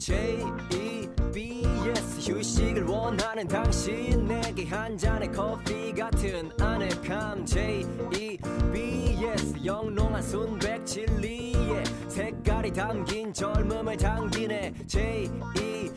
J-E-B-S 휴식을 원하는 당신 내게 한 잔의 커피 같은 아늑함. J-E-B-S 영롱한 순백 진리에 색깔이 담긴 젊음을 당기네. J-E-B-S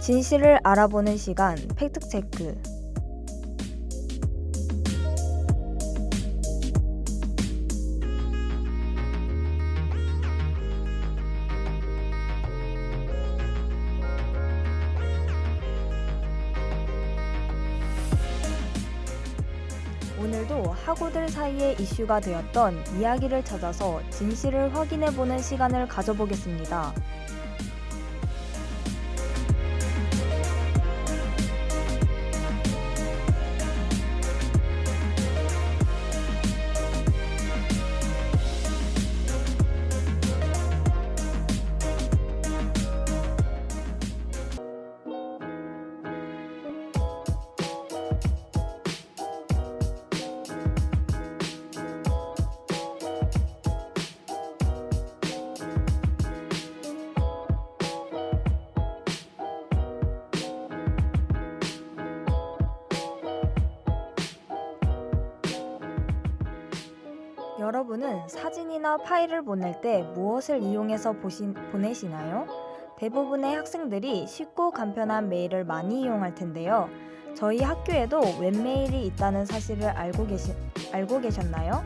진실을 알아보는 시간 팩트체크 오늘도 학우들 사이에 이슈가 되었던 이야기를 찾아서 진실을 확인해보는 시간을 가져보겠습니다. 여러분은 사진이나 파일을 보낼 때 무엇을 이용해서 보신, 보내시나요? 대부분의 학생들이 쉽고 간편한 메일을 많이 이용할 텐데요. 저희 학교에도 웹메일이 있다는 사실을 알고, 계시, 알고 계셨나요?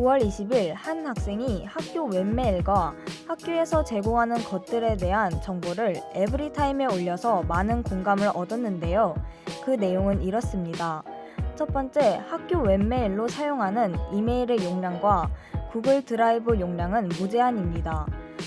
(9월 20일) 한 학생이 학교 웹메일과 학교에서 제공하는 것들에 대한 정보를 에브리타임에 올려서 많은 공감을 얻었는데요. 그 내용은 이렇습니다. 첫 번째, 학교 웹메일로 사용하는 이메일의 용량과 구글 드라이브 용량은 무제한입니다.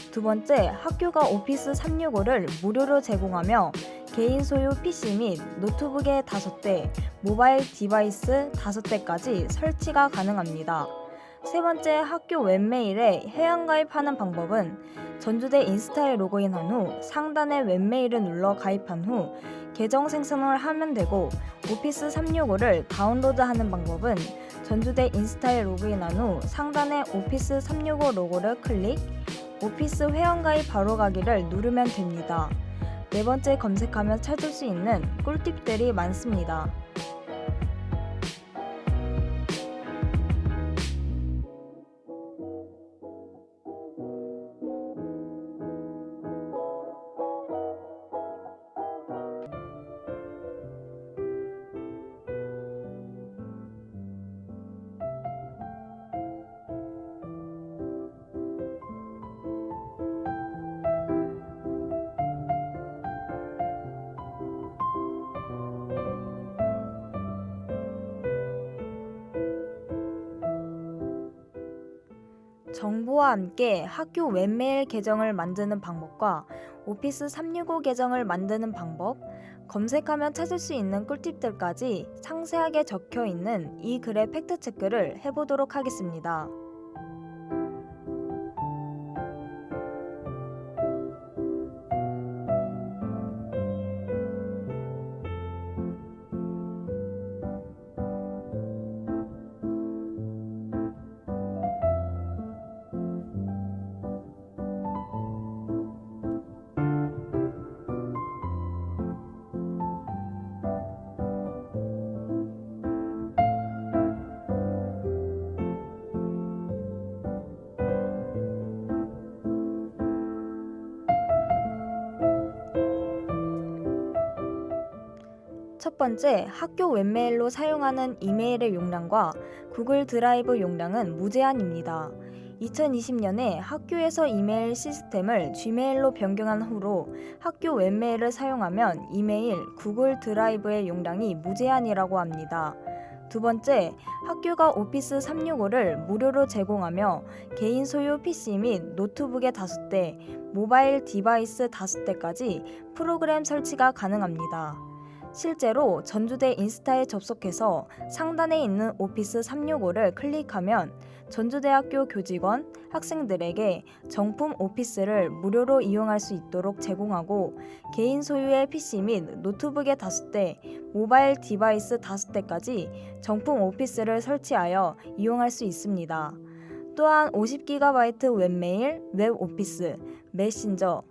두 번째, 학교가 오피스 365를 무료로 제공하며 개인 소유 PC 및 노트북의 5대, 모바일 디바이스 5대까지 설치가 가능합니다. 세 번째 학교 웹메일에 회원가입하는 방법은 전주대 인스타에 로그인한 후 상단의 웹메일을 눌러 가입한 후 계정 생성을 하면 되고 오피스 365를 다운로드하는 방법은 전주대 인스타에 로그인한 후 상단의 오피스 365 로고를 클릭 오피스 회원가입 바로 가기를 누르면 됩니다. 네 번째 검색하면 찾을 수 있는 꿀팁들이 많습니다. 정보와 함께 학교 웹메일 계정을 만드는 방법과 오피스 365 계정을 만드는 방법, 검색하면 찾을 수 있는 꿀팁들까지 상세하게 적혀 있는 이 글의 팩트체크를 해보도록 하겠습니다. 첫 번째, 학교 웹메일로 사용하는 이메일의 용량과 구글 드라이브 용량은 무제한입니다. 2020년에 학교에서 이메일 시스템을 Gmail로 변경한 후로 학교 웹메일을 사용하면 이메일, 구글 드라이브의 용량이 무제한이라고 합니다. 두 번째, 학교가 오피스 365를 무료로 제공하며 개인 소유 PC 및 노트북의 5대, 모바일 디바이스 5대까지 프로그램 설치가 가능합니다. 실제로 전주대 인스타에 접속해서 상단에 있는 오피스 365를 클릭하면 전주대학교 교직원, 학생들에게 정품 오피스를 무료로 이용할 수 있도록 제공하고 개인 소유의 PC 및 노트북의 5대, 모바일 디바이스 5대까지 정품 오피스를 설치하여 이용할 수 있습니다. 또한 50GB 웹메일, 웹 오피스, 메신저,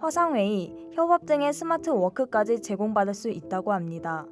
화상회의, 협업 등의 스마트 워크까지 제공받을 수 있다고 합니다.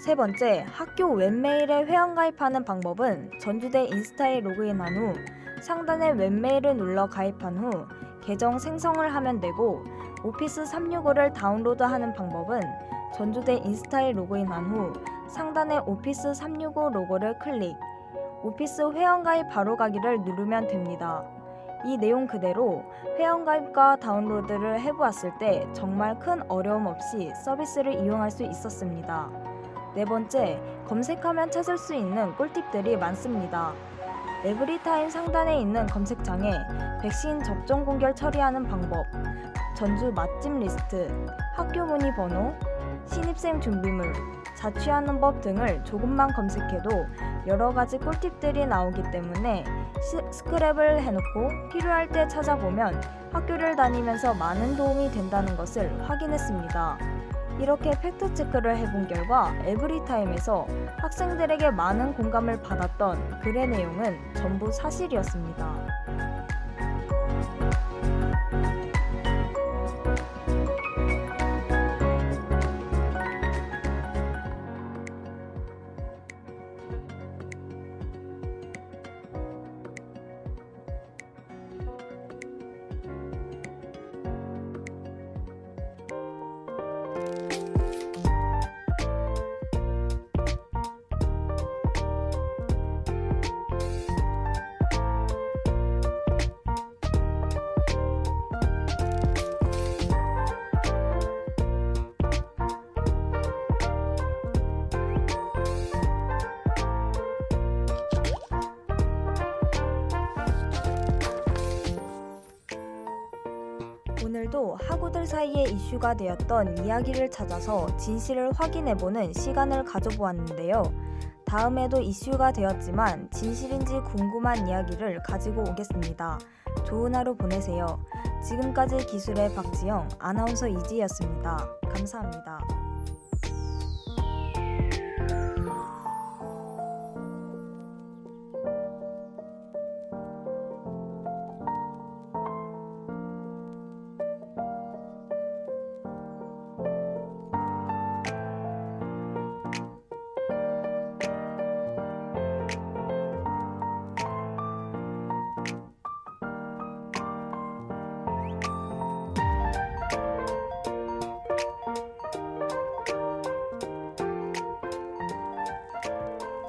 세 번째, 학교 웹메일에 회원 가입하는 방법은 전주대 인스타에 로그인한 후 상단의 웹메일을 눌러 가입한 후 계정 생성을 하면 되고 오피스 365를 다운로드하는 방법은 전주대 인스타에 로그인한 후 상단의 오피스 365 로고를 클릭, 오피스 회원가입 바로 가기를 누르면 됩니다. 이 내용 그대로 회원가입과 다운로드를 해보았을 때 정말 큰 어려움 없이 서비스를 이용할 수 있었습니다. 네 번째, 검색하면 찾을 수 있는 꿀팁들이 많습니다. 에브리타임 상단에 있는 검색창에 백신 접종 공결 처리하는 방법, 전주 맛집 리스트, 학교 문의 번호, 신입생 준비물, 자취하는 법 등을 조금만 검색해도 여러 가지 꿀팁들이 나오기 때문에 시- 스크랩을 해놓고 필요할 때 찾아보면 학교를 다니면서 많은 도움이 된다는 것을 확인했습니다. 이렇게 팩트 체크를 해본 결과 에브리타임에서 학생들에게 많은 공감을 받았던 글의 내용은 전부 사실이었습니다. 오늘도 학우들 사이에 이슈가 되었던 이야기를 찾아서 진실을 확인해보는 시간을 가져보았는데요. 다음에도 이슈가 되었지만 진실인지 궁금한 이야기를 가지고 오겠습니다. 좋은 하루 보내세요. 지금까지 기술의 박지영, 아나운서 이지였습니다. 감사합니다.